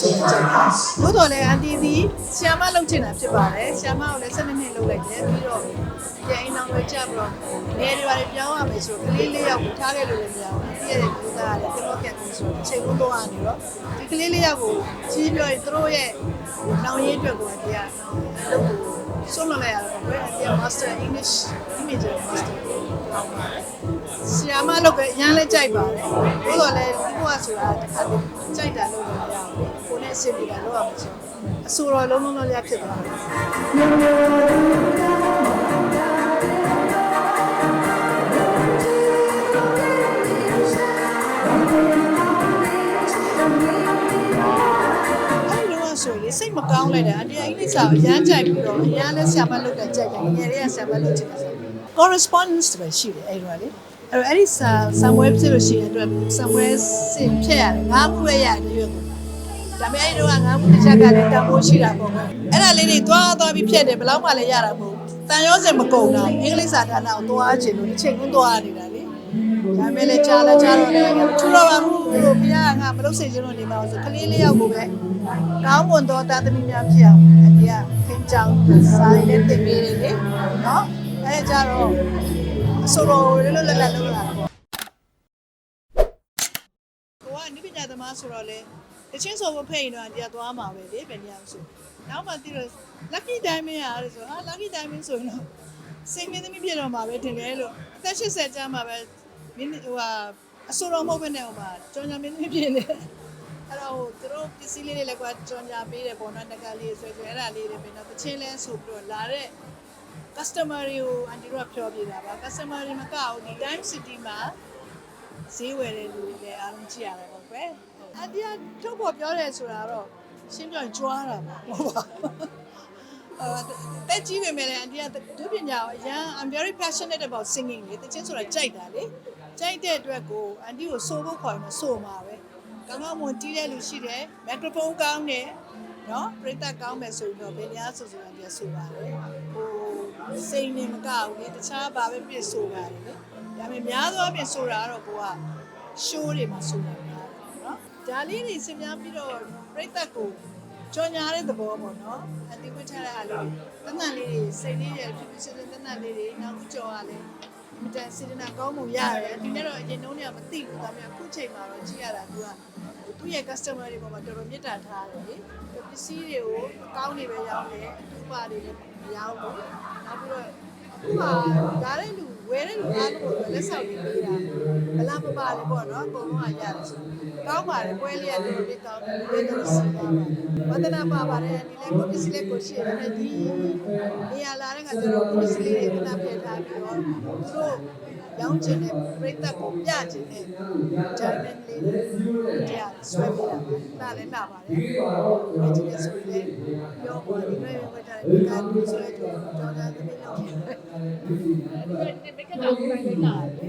ဆိုကြတယ်ဘို့တော်လည်းအန်တီဒီဆီယာမလုပ်ချင်တာဖြစ်ပါတယ်ဆီယာမကိုလည်း12နှစ်လုပ်လိုက်တယ်ပြီးတော့ပြန်အိမ်အောင်ပဲကြပြီးတော့နေရာတွေပါပြောင်းရမယ်ဆိုတော့ကလေးလေးယောက်ကိုထားခဲ့လို့လည်းမရဘူးပြည့်တဲ့လူသားကလည်းကျွန်တော်ပြန်ပြီးဆိုတော့ချိန်ကုန်တော့အနေတော့ဒီကလေးလေးယောက်ကိုကြီးပြောရင်သူတို့ရဲ့နောင်ရင်းအတွက်ကိုတရားလုပ်ဖို့ဆုံးလို့လည်းရတယ်ဘယ်အတရား master english image master ဆီယာမလုပ်ပဲအရန်လဲကြိုက်ပါတယ်ဘို့တော်လည်းဒီဘုရားဆိုတာတစ်ခါတည်းကြိုက်တာလုပ်လို့မရဘူးကိုနဲ့ အဆင်ပြေတာလုပ်ရမှာဆိုအဆိုတော်လုံးလုံးလုံးရဖြစ်သွားတယ်အဲ့လိုဆိုရင်စိတ်မကောင်းလိုက်တာအတရားအင်္ဂလိပ်စာကိုရမ်းကြိုက်ပြီးတော့အရန်လဲဆရာမလုပ်တဲ့ကြိုက်တယ်ငယ်လေးကဆရာမလုပ်ချင်တယ်ဆို correspondence ပဲရှိတယ်အဲ့လိုလေအဲ့တော့အဲ့ဒီစာ somewhere ဖြစ်လို့ရှိရင်အတွက် somewhere စင်ဖြစ်ရတယ်ငါးခုပဲရတယ်ရွတ်ကို ဒါပေမဲ့အဲ့တော့ငါးခုတစ်ချက်ကလည်းတန်ဖိုးရှိတာပေါ့ကွအဲ့ဒါလေးတွေသွားသွားပြီးဖြတ်တယ်ဘယ်လောက်မှလည်းရတာမဟုတ်တန်ရောစင်မကုန်တာအင်္ဂလိပ်စာဌာနကိုသွားချင်လို့တစ်ချိန်ကွန်းသွားနေတာလေဒါမဲ့လည်းကြားလဲကြားတော့လည်းထူတော့ပါဘူးလို့ဘုရားကမလုပ်စေချင်လို့နေမှာဆိုကလေးလေးယောက်ကိုပဲကောင်းမွန်သောတာသမီများဖြစ်အောင်အတီးကခင်ချောင်းစာရည်နဲ့တင်ပေးတယ်လေနော်အဲကြတော့အစိုးရလွတ်လွတ်လပ်လပ်လုပ်လာတော့ကိုကနိပညာသမားဆိုတော့လေ တချင်းဆိုမဖိတ်ရင်တော့အတီးကသွားမှာပဲလေဘယ်နေရာဆိုနောက်မှတိတော့ lucky diamond ရတယ်ဆိုဟာ lucky diamond ဆိုရင်တော့စိတ်မင်းသမီးဖြစ်တော့မှာပဲတင်တယ်လို့အသက်80ကျမ်းမှာပဲမင်းဟိုဟာအစိုးရမဟုတ်ဘဲနဲ့ဟိုမှာကြောင်ညာမင်းသမီးဖြစ်နေတယ်အဲ့တော့ဟိုသူတို့ပစ္စည်းလေးတွေလည်းကွာကြောင်ညာပေးတယ်ပေါ့နော်တကယ်လေးဆွဲဆွဲအဲ့ဒါလေးတွေပဲနော်တချင်းလဲဆိုပြီးတော့လာတဲ့ customer တွေကိုအန်တီတို့ကဖြောပြတာပါ customer တွေမကဘူးဒီ time city မှာဈေးဝယ်တဲ့လူတွေလည်းအားလုံးကြည့်ရတယ်ပေါ့ကွယ် အန်တီကထုတ်ဖို့ပြောတယ်ဆိုတာတော့ရှင်းပြရင်ကြွားတာပေါ့ဟုတ်ပါအဲတက်ကြီးပဲမဲ့လည်းအန်တီကဒုပညာကိုအရန် I'm very passionate about singing လေတချင်းဆိုတာကြိုက်တာလေကြိုက်တဲ့အတွက်ကိုအန်တီကိုစိုးဖို့ခေါ်ရင်စိုးမှာပဲကောင်းကောင်းမွန်တီးတဲ့လူရှိတယ်မက်ခရိုဖုန်းကောင်းတယ်နော်ပရိသတ်ကောင်းမယ်ဆိုရင်တော့ဘယ်များဆိုဆိုအန်တီကဆိုပါတယ်ဟိုစိတ်နေမကဘူးလေတခြားဘာပဲပြစ်ဆိုပါတယ်လေဒါပေမဲ့များသောအားဖြင့်ဆိုတာကတော့ကိုက show တွေမှာဆိုတာများတယ်နော် ဒါလေးတွေစဉ်းစားပြီးတော့ပရိသတ်ကိုကြော်ညာတဲ့သဘောပေါ့နော်အတိဝတ်ထားတဲ့အားလို့တဏ္ဍလေးတွေစိတ်လေးတွေဖြစ်ဖြစ်စစ်တဲ့တဏ္ဍလေးတွေနောက်ဦးကြော်ရလဲမတန်စေတနာကောင်းမှုရတယ်ဒီနေ့တော့အရင်တုန်းကမသိဘူးဒါပေမဲ့အခုချိန်မှာတော့ကြည့်ရတာသူကသူ့ရဲ့ customer တွေပေါ်မှာတော်တော်မေတ္တာထားတယ်လေပစ္စည်းတွေကိုကောင်းနေပဲရောင်းတယ်အထူးပါတွေလည်းမရောင်းဘူးနောက်ပြီးတော့အခုကဒါတဲ့လူ ဝယ်တဲ့လူအားလုံးကိုလက်ဆောင်တွေပေးတာဘလားမပါလေပေါ့နော်အကုန်လုံးကရတယ်ဆိုကောင်းပါတယ်ပွဲလေးကတော်တော်လေးကောင်းတယ်ဘယ်လိုစီပါဝဒနာပါပါတယ်ဒီလည်းကိုပစ္စည်းလေးကိုရှိရတယ်ဒီနေရာလာတဲ့ကကျတော့ပစ္စည်းလေးတွေခဏပြထားပြီးတော့သူတို့ရောင်းချင်တဲ့ပြိတ္တကိုပြချင်တဲ့ diamond လေးတွေတရားဆွဲပေးတာပါဒါလည်းလာပါတယ်ဒီလိုဆိုရင်ပြောပါဒီလိုဝတ်ထားတဲ့ ကားကိုဆွဲတော့တော်တော်သမီးလောက်ဒီဘက်ကကဘယ်လိုလဲဒီ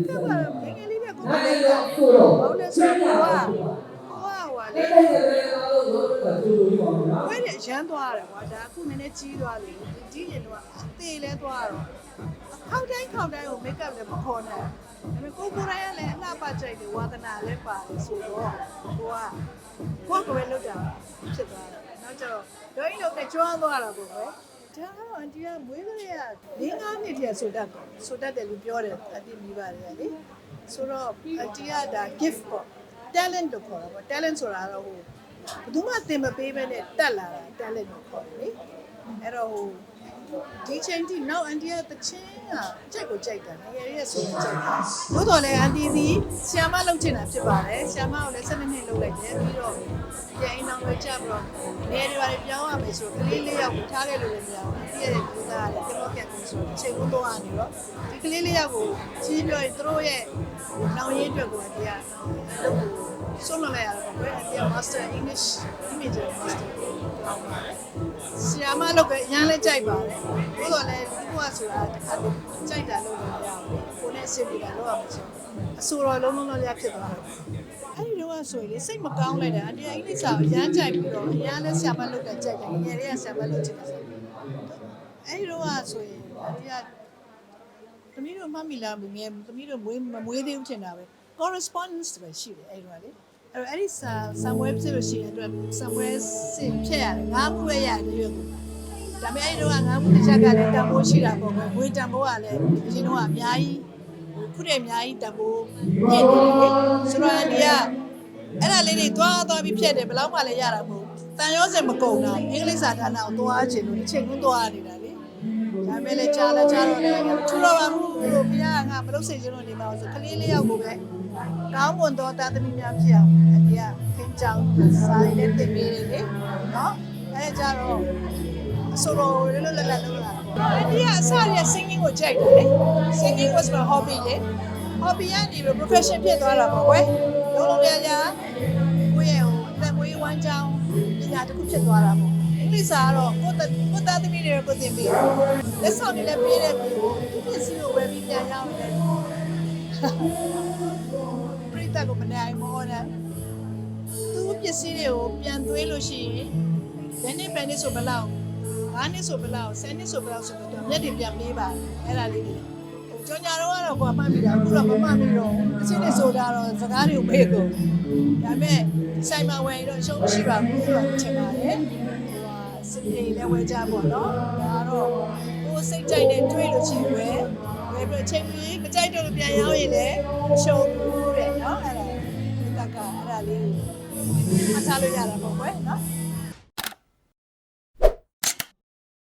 ကဘာငယ်ငယ်လေးပဲကိုယ်ကလေးတော့ဘာလို့လဲဆိုတော့ဟိုကဟိုကဟိုလေဝဲရရမ်းသွားတယ်ကွာဒါအခုနည်းနည်းကြီးသွားပြီကြီးရင်တော့အသေးလဲသွားတော့ခေါက်တိုင်းခေါက်တိုင်းကိုမိတ်ကပ်လည်းမခေါ်နိုင်ဒါပေမဲ့ကိုကိုရိုင်းကလည်းအလှပကြိုက်တယ်ဝါသနာလည်းပါတယ်ဆိုတော့ကိုကကိုကပဲလောက်တာဖြစ်သွားတယ် နောက်ကျတော့ဒိုင်းလုံးနဲ့ကျွမ်းသွားတာပေါ့ကွယ်ဒါကတော့အန်တီကမွေးကလေးက၄၅နှစ်တည်းဆိုတတ်တယ်ဆိုတတ်တယ်လို့ပြောတယ်အန်တီမိပါတယ်လေဆိုတော့အန်တီကဒါ gift ပေါ့ talent လို့ခေါ်တာပေါ့ talent ဆိုတာကတော့ဟိုဘယ်သူမှသင်မပေးဘဲနဲ့တက်လာတာ talent လို့ခေါ်တယ်လေအဲ့ တော့ဟိုဒီချိန်ထိနောက်အန်တီကတချင်းကကြိုက်ကိုကြိုက်တာငယ်ရဲဆိုရင်ကြိုက်တာဘို့တော်လည်းအန်တီဒီဆီယာမလုပ်ချင်တာဖြစ်ပါတယ်ဆီယာမကိုလည်း12နှစ်လုပ်လိုက်တယ်ပြီးတော့ပြန်အိမ်အောင်ပဲကြပြီးတော့နေတွေပါပြောင်းရမယ်ဆိုတော့ကလေးလေးယောက်ကိုထားခဲ့လို့လည်းမရဘူးပြည့်တဲ့လူသားကလည်းကျွန်တော်ပြန်ပြီးဆိုတော့ချိန်ကုန်တော့နေတော့ဒီကလေးလေးယောက်ကိုကြီးပြောရင်သူတို့ရဲ့နောင်ရင်းအတွက်ကိုတရားလုပ်ဖို့ ဆုံးလို့လည်းရတယ်ဘယ်အတရား master english image master ဆီယာမလုပ်ပဲအရန်လဲကြိုက်ပါတယ်ဘို့တော်လည်းဒီကွာဆိုတာတစ်ခါတည်းကြိုက်တာလုပ်လို့မရဘူးကိုနဲ့အဆင်ပြေတာလုပ်ရမှာဆိုအဆိုတော်လုံးလုံးလုံးရဖြစ်သွားတယ်အဲ့ဒီတော့ဆိုရင်လေစိတ်မကောင်းလိုက်တာအတရားအင်္ဂလိပ်စာကိုအရန်ကြိုက်ပြီးတော့အရန်လဲဆီယာမလုပ်တဲ့ကြိုက်တယ်ငယ်လေးကဆီယာမလုပ်ချင်တယ်ဆိုအဲ့ဒီတော့ဆိုရင်အတရားသမီးတို့မှတ်မိလားငယ်သမီးတို့မွေးမမွေးသေးဘူးထင်တာပဲ correspondence ပဲရှိတယ်အဲ့ဒီတော့လေ အဲ့တော့အဲ့ဒီဆာဆံပွဲဖြစ်လို့ရှိရင်အတွက်ဆံပွဲစင်ဖြစ်ရတယ်ငါးမှုပဲရတယ်ရွက်ကိုဒါပေမဲ့အဲ့ဒီတော့ငါးမှုတစ်ချက်ကလည်းတန်ဖိုးရှိတာပေါ့ကွယ်ငွေတန်ဖိုးကလည်းအရင်တော့အများကြီးခုတည်းအများကြီးတန်ဖိုးပြည့်နေတယ်လေဆိုတော့ဒီကအဲ့ဒါလေးတွေသွားသွားပြီးဖြတ်တယ်ဘယ်လောက်မှလည်းရတာမဟုတ်တန်ရောစင်မကုန်တာအင်္ဂလိပ်စာဌာနကိုသွားချင်လို့တစ်ချိန်ကူးသွားနေတာလေဒါပေမဲ့လည်းကြားလဲကြားတော့လည်းထူတော့ပါဘူးလို့ဘုရားကငါမလုပ်စေချင်လို့နေပါဘူးဆိုကလေးလေးယောက်ကိုပဲ ကောင်းမွန်သောတာသမီများဖြစ်အောင်အတီးကခင်းချောင်းစာရည်နဲ့တင်ပေးတယ်လေနော်အဲကြတော့အစိုးရလွတ်လွတ်လပ်လပ်လုပ်လာအတီးကအစရ singing ကိုကြိုက်တယ်လေ singing was my hobby လေ hobby ကနေပြီး profession ဖြစ်သွားတာပေါ့ကွယ်လုံးလုံးပြပြကိုယ့်ရဲ့ဟိုအသက်မွေးဝမ်းကြောင်းပညာတစ်ခုဖြစ်သွားတာပေါ့အင်္ဂလိပ်စာကတော့ကိုယ့်တကိုယ့်သားသမီးတွေကိုသင်ပေးတယ်လက်ဆောင်တွေလည်းပေးတဲ့ကိုဒီပစ္စည်းကိုဝယ်ပြီးပြန်ရောက်တယ် ပြိတ္တကိုမနိုင်မောနဲ့သူပစ္စည်းတွေကိုပြန်သွေးလို့ရှိရင်ဘယ်နှစ်ဘယ်နှစ်ဆိုဘယ်လောက်၅နှစ်ဆိုဘယ်လောက်၁၀နှစ်ဆိုဘယ်လောက်ဆိုတော့မျက်တွေပြန်ပေးပါအဲ့ဒါလေးတွေကျော်ညာတော့ကတော့ကိုယ်မှတ်မိတာအခုတော့မမှတ်မိတော့အချင်းနဲ့ဆိုတာတော့စကားတွေကိုမေးကုန်ဒါပေမဲ့ဆိုင်မှာဝယ်ရင်တော့အရှုံးမရှိပါဘူးလို့ထင်ပါတယ်ဟိုဟာစနေလည်းဝယ်ကြပါတော့ဒါတော့ကိုယ်စိတ်ကြိုက်တဲ့တွေးလို့ချင်ဝယ်ဝယ်ပြီးချိန်ပြီးမကြိုက်တော့လို့ပြန်ရောက်ရင်လည်းအရှုံး လေးကိုအစားလို့ရတာပေါ့ကွယ်နော်